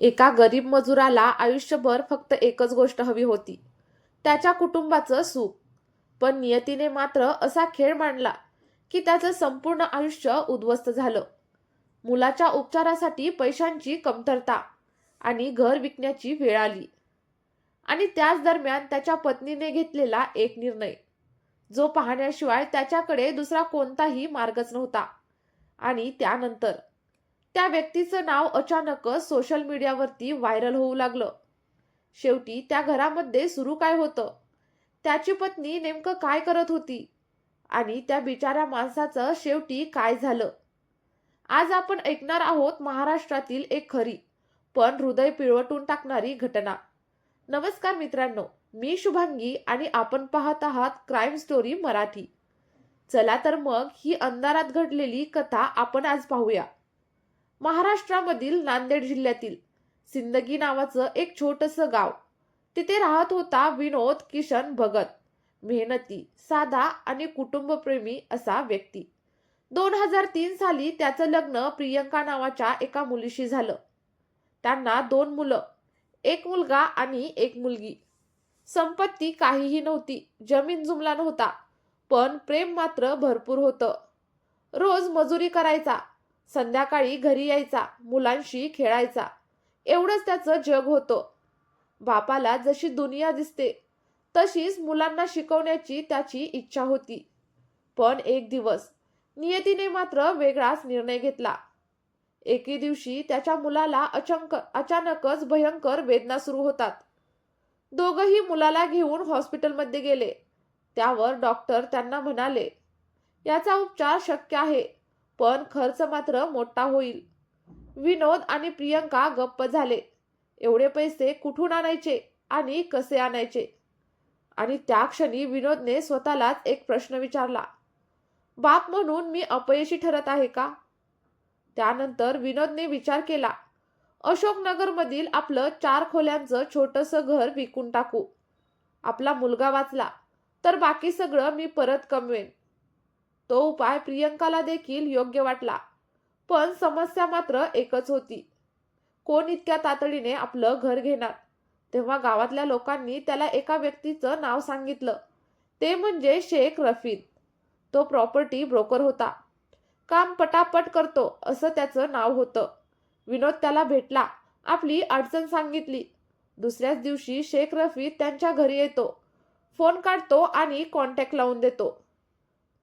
एका गरीब मजुराला आयुष्यभर फक्त एकच गोष्ट हवी होती. त्याच्या कुटुंबाचं सुख. पण नियतीने मात्र असा खेळ मांडला की त्याचं संपूर्ण आयुष्य उद्ध्वस्त झालं. मुलाच्या उपचारासाठी पैशांची कमतरता आणि घर विकण्याची वेळ आली. आणि त्याच दरम्यान त्याच्या पत्नीने घेतलेला एक निर्णय. जो पाहण्याशिवाय त्याच्याकडे दुसरा कोणताही मार्गच नव्हता. आणि त्यानंतर त्या व्यक्तीचं नाव अचानकच सोशल मीडियावरती व्हायरल होऊ लागलं. शेवटी त्या घरामध्ये सुरू काय होतं? त्याची पत्नी नेमकं काय करत होती? आणि त्या बिचाऱ्या माणसाचं शेवटी काय झालं? आज आपण ऐकणार आहोत महाराष्ट्रातील एक खरी पण हृदय पिळवटून टाकणारी घटना. नमस्कार मित्रांनो मी शुभांगी आणि आपण पाहत आहात क्राईम स्टोरी मराठी. चला तर मग ही अंधारात घडलेली कथा आपण आज पाहूया. महाराष्ट्रामधील नांदेड जिल्ह्यातील सिंदगी नावाचं एक छोटंसं गाव. तिथे राहत होता विनोद किशन भगत. मेहनती साधा आणि कुटुंबप्रेमी असा व्यक्ती. दोन हजार तीन साली त्याचं लग्न प्रियंका नावाच्या एका मुलीशी झालं. त्यांना दोन मुलं एक मुलगा आणि एक मुलगी. संपत्ती काहीही नव्हती जमीन जुमला नव्हता पण प्रेम मात्र भरपूर होतं. रोज मजुरी करायचा संध्याकाळी घरी यायचा मुलांशी खेळायचा. एवढंच त्याचं जग होतं. बापाला जशी दुनिया दिसते तशीच मुलांना शिकवण्याची त्याची इच्छा होती. पण एक दिवस नियतीने मात्र वेगळाच निर्णय घेतला. एके दिवशी त्याच्या मुलाला अचंक अचानकच भयंकर वेदना सुरू होतात. दोघही मुलाला घेऊन हॉस्पिटलमध्ये गेले. त्यावर डॉक्टर त्यांना म्हणाले याचा उपचार शक्य आहे. पण खर्च मात्र मोठा होईल. विनोद आणि प्रियंका गप्प झाले. एवढे पैसे कुठून आणायचे आणि कसे आणायचे? आणि त्या क्षणी विनोदने स्वतःलाच एक प्रश्न विचारला. बाप म्हणून मी अपयशी ठरत आहे का? त्यानंतर विनोदने विचार केला. अशोकनगरमधील आपलं चार खोल्यांचं छोटंसं घर विकून टाकू. आपला मुलगा वाचला. तर बाकी सगळं मी परत कमवेन. तो उपाय प्रियंकाला देखील योग्य वाटला. पण समस्या मात्र एकच होती. कोण इतक्या तातडीने आपलं घर घेणार? तेव्हा गावातल्या लोकांनी त्याला एका व्यक्तीचं नाव सांगितलं. ते म्हणजे शेख रफीद. तो प्रॉपर्टी ब्रोकर होता. काम पटापट करतो असं त्याचं नाव होतं. विनोद त्याला भेटला. आपली अडचण सांगितली. दुसऱ्याच दिवशी शेख रफीद त्यांच्या घरी येतो. फोन काढतो आणि कॉन्टॅक्ट लावून देतो.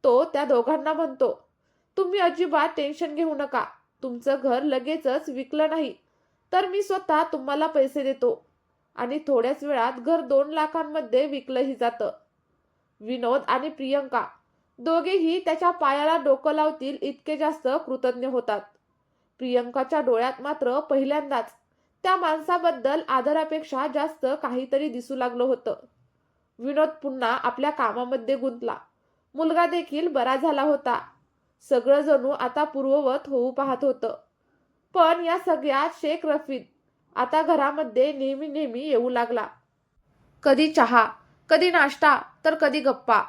तो त्या दोघांना म्हणतो तुम्ही अजिबात टेन्शन घेऊ नका. तुमचं घर लगेचच विकलं नाही. तर मी स्वतः तुम्हाला पैसे देतो. आणि थोड्याच वेळात घर दोन लाखांमध्ये विकलंही जातं. विनोद आणि प्रियंका दोघेही त्याच्या पायाला डोकं लावतील इतके जास्त कृतज्ञ होतात. प्रियंकाच्या डोळ्यात मात्र पहिल्यांदाच त्या माणसाबद्दल आदरापेक्षा जास्त काहीतरी दिसू लागलं होतं. विनोद पुन्हा आपल्या कामामध्ये गुंतला. मुलगा देखील बरा झाला होता. सगळं जणू आता पूर्ववत होऊ पाहत होतं. पण या सगळ्यात शेख रफीद आता घरामध्ये नेहमी नेहमी येऊ लागला. कधी चहा कधी नाश्ता तर कधी गप्पा.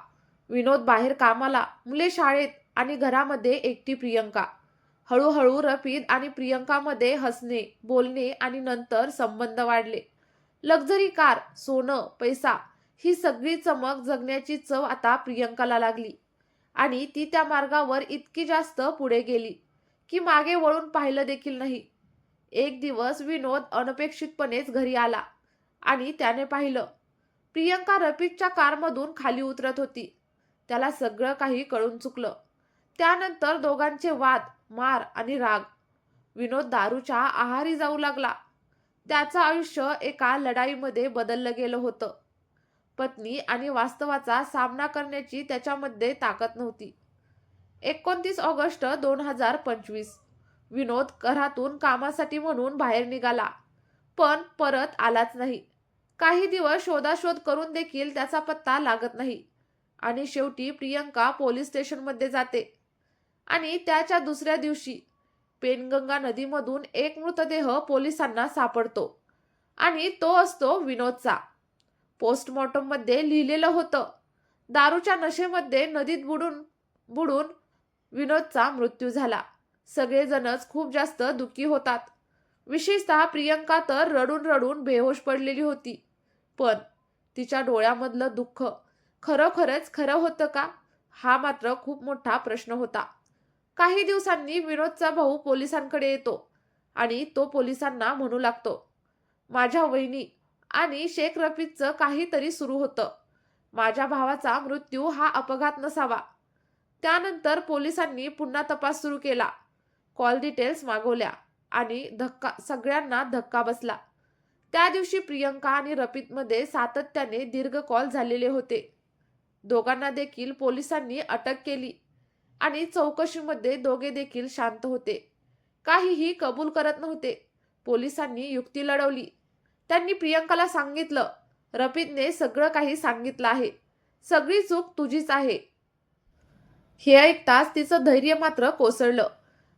विनोद बाहेर कामाला मुले शाळेत आणि घरामध्ये एकटी प्रियंका. हळूहळू रफीद आणि प्रियंकामध्ये हसणे बोलणे आणि नंतर संबंध वाढले. लक्झरी कार सोनं पैसा ही सगळी चमक जगण्याची चव आता प्रियंकाला लागली. आणि ती त्या मार्गावर इतकी जास्त पुढे गेली की मागे वळून पाहिलं देखील नाही. एक दिवस विनोद अनपेक्षितपणेच घरी आला आणि त्याने पाहिलं प्रियंका रपीटच्या कारमधून खाली उतरत होती. त्याला सगळं काही कळून चुकलं. त्यानंतर दोघांचे वाद मार आणि राग. विनोद दारूच्या आहारी जाऊ लागला. त्याचं आयुष्य एका लढाईमध्ये बदललं गेलं होतं. पत्नी आणि वास्तवाचा सामना करण्याची त्याच्यामध्ये ताकद नव्हती. एकोणतीस ऑगस्ट दोन हजार पंचवीस विनोद घरातून कामासाठी म्हणून बाहेर निघाला पण परत आलाच नाही. काही दिवस शोधाशोध करून देखील त्याचा पत्ता लागत नाही आणि शेवटी प्रियंका पोलीस स्टेशनमध्ये जाते आणि त्याच्या दुसऱ्या दिवशी पेनगंगा नदीमधून एक मृतदेह पोलिसांना सापडतो आणि तो असतो विनोदचा. पोस्टमॉर्टममध्ये लिहिलेलं होतं. दारूच्या नशेमध्ये नदीत बुडून बुडून विनोदचा मृत्यू झाला. सगळेजणच खूप जास्त दुःखी होतात. विशेषतः प्रियंका तर रडून रडून बेहोश पडलेली होती. पण तिच्या डोळ्यामधलं दुःख खरोखरच खरं होतं का? हा मात्र खूप मोठा प्रश्न होता. काही दिवसांनी विनोदचा भाऊ पोलिसांकडे येतो आणि तो पोलिसांना म्हणू लागतो माझ्या वहिनी आणि शेख रफीदचं काहीतरी सुरू होतं. माझ्या भावाचा मृत्यू हा अपघात नसावा. त्यानंतर पोलिसांनी पुन्हा तपास सुरू केला. कॉल डिटेल्स मागवल्या आणि धक्का सगळ्यांना धक्का बसला. त्या दिवशी प्रियंका आणि रपितमध्ये सातत्याने दीर्घ कॉल झालेले होते. दोघांना देखील पोलिसांनी अटक केली आणि चौकशीमध्ये दोघे देखील शांत होते. काहीही कबूल करत नव्हते. पोलिसांनी युक्ती लढवली. त्यांनी प्रियंकाला सांगितलं रपितने सगळं काही सांगितलं आहे. सगळी चूक तुझीच आहे. हे ऐकताच तिचं धैर्य मात्र कोसळलं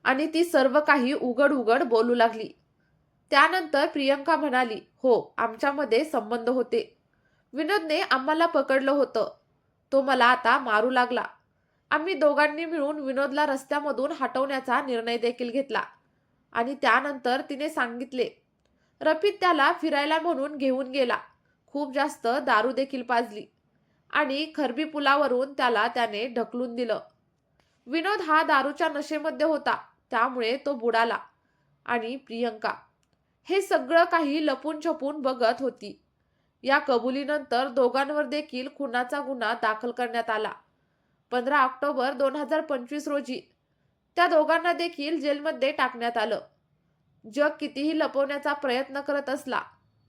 आणि ती सर्व काही उघड उघड बोलू लागली. त्यानंतर प्रियंका म्हणाली हो आमच्यामध्ये संबंध होते. विनोदने आम्हाला पकडलं होतं. तो मला आता मारू लागला. आम्ही दोघांनी मिळून विनोदला रस्त्यामधून हटवण्याचा निर्णय देखील घेतला आणि त्यानंतर तिने सांगितले रफीद त्याला फिरायला म्हणून घेऊन गेला. खूप जास्त दारू देखील पाजली. आणि खरबी पुलावरून त्याला त्याने ढकलून दिलं. विनोद हा दारूच्या नशेमध्ये होता. त्यामुळे तो बुडाला. आणि प्रियंका. हे सगळं काही लपून छपून बघत होती. या कबुलीनंतर दोघांवर देखील खुनाचा गुन्हा दाखल करण्यात आला. पंधरा ऑक्टोबर दोन हजार पंचवीस रोजी. त्या दोघांना देखील जेलमध्ये टाकण्यात आलं. जग कितीही लपवण्याचा प्रयत्न करत असला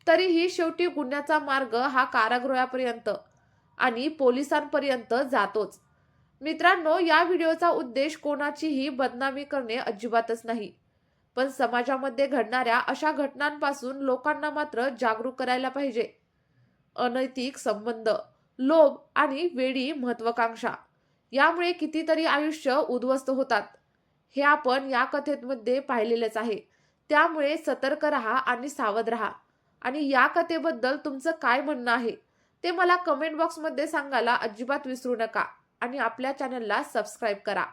तरीही शेवटी गुन्ह्याचा मार्ग हा कारागृहापर्यंत आणि पोलिसांपर्यंत जातोच. मित्रांनो या व्हिडिओचा उद्देश कोणाचीही बदनामी करणे अजिबातच नाही. पण समाजामध्ये घडणाऱ्या अशा घटनांपासून लोकांना मात्र जागरूक करायला पाहिजे. अनैतिक संबंध लोभ आणि वेडी महत्वाकांक्षा यामुळे कितीतरी आयुष्य उद्ध्वस्त होतात. हे आपण या कथेमध्ये पाहिलेलेच आहे. त्यामुळे सतर्क राहा आणि सावध राहा. आणि या कथेबद्दल तुमचं काय म्हणणं आहे ते मला कमेंट बॉक्समध्ये सांगायला अजिबात विसरू नका. आणि आपल्या चॅनलला सबस्क्राईब करा.